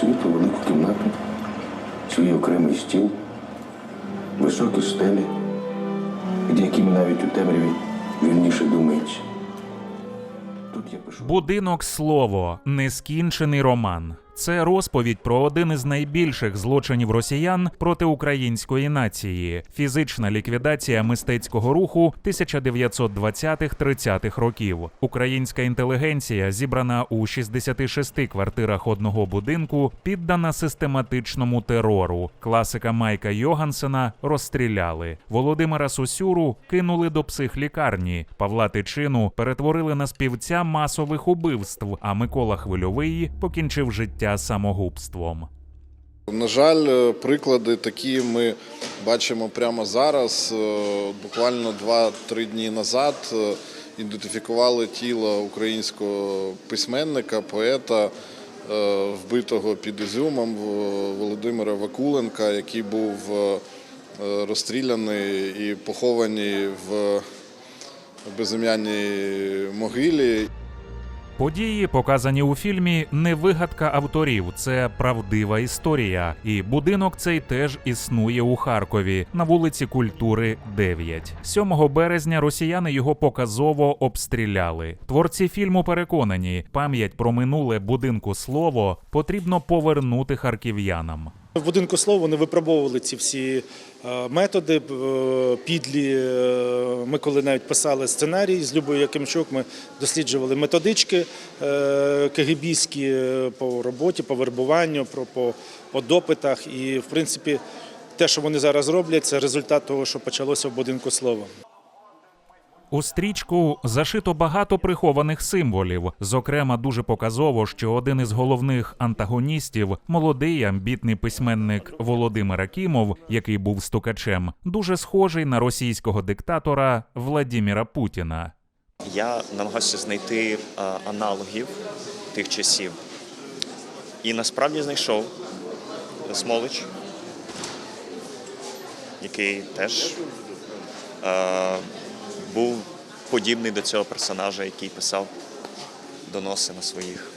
Світло, велику кімнату, свій окремий стіл, високі стелі, під якими навіть у темряві вільніше думається. Тут я пишу. Будинок слово нескінчений роман. Це розповідь про один із найбільших злочинів росіян проти української нації фізична ліквідація мистецького руху 1920-30-х років. Українська інтелігенція, зібрана у 66 квартирах одного будинку, піддана систематичному терору. Класика Майка Йогансена розстріляли. Володимира Сосюру кинули до психлікарні. Павла Тичину перетворили на співця масових убивств. А Микола Хвильовий покінчив життя самогубством. На жаль, е, приклади такі ми бачимо прямо зараз. Е, Буквально 2-3 дні назад е, ідентифікували тіло українського письменника, поета, вбитого під Ізюмом Володимира Вакуленка, який був розстріляний і похований в безім'яній могилі. Події, показані у фільмі, не вигадка авторів, це правдива історія. І будинок цей теж існує у Харкові на вулиці Культури 9. 7 березня росіяни його показово обстріляли. Творці фільму переконані, пам'ять про минуле будинку слово потрібно повернути харків'янам. В будинку слова вони випробовували ці всі е, методи е, підлі. Е, Ми коли навіть писали сценарій з Любою Якимчук, ми досліджували методички КГБські е, по роботі, по вербуванню, по допитах. І, в принципі, те, що вони зараз роблять, це результат того, що почалося в будинку слова. У стрічку зашито багато прихованих символів. Зокрема, дуже показово, що один із головних антагоністів, молодий амбітний письменник Володимир Акімов, який був стукачем, дуже схожий на російського диктатора Владіміра Путіна. Я намагався знайти е, аналогів тих часів. І насправді знайшов Смолич, який теж е, був подібний до цього персонажа, який писав доноси на своїх.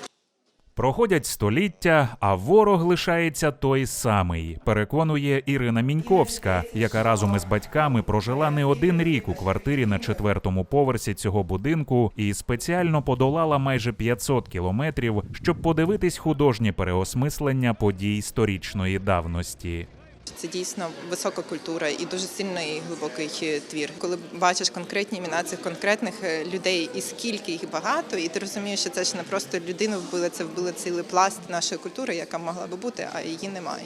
Проходять століття, а ворог лишається той самий, переконує Ірина Міньковська, яка разом із батьками прожила не один рік у квартирі на четвертому поверсі цього будинку і спеціально подолала майже 500 кілометрів, щоб подивитись художнє переосмислення подій сторічної давності. Це дійсно висока культура і дуже сильний і глибокий твір. Коли бачиш конкретні імена цих конкретних е, людей, і скільки їх багато, і ти розумієш, що це ж не просто людину вбили, це вбили цілий пласт нашої культури, яка могла би бути, а її немає.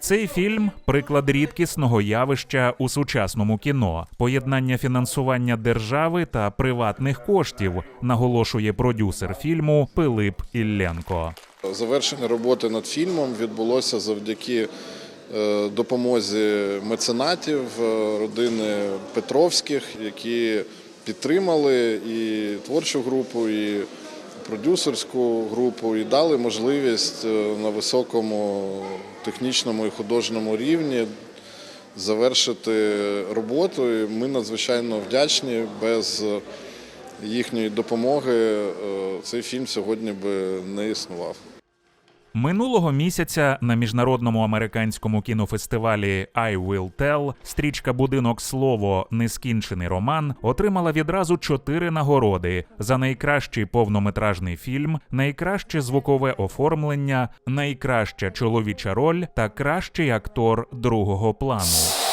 Цей фільм приклад рідкісного явища у сучасному кіно, поєднання фінансування держави та приватних коштів, наголошує продюсер фільму Пилип Ілленко. Завершення роботи над фільмом відбулося завдяки допомозі меценатів е, родини Петровських, які підтримали і творчу групу, і продюсерську групу, і дали можливість е, на високому технічному і художньому рівні завершити роботу. І ми надзвичайно вдячні. Без їхньої допомоги е, цей фільм сьогодні би не існував. Минулого місяця на міжнародному американському кінофестивалі I Will Tell стрічка Будинок слово Нескінчений роман отримала відразу чотири нагороди за найкращий повнометражний фільм, найкраще звукове оформлення, найкраща чоловіча роль та кращий актор другого плану.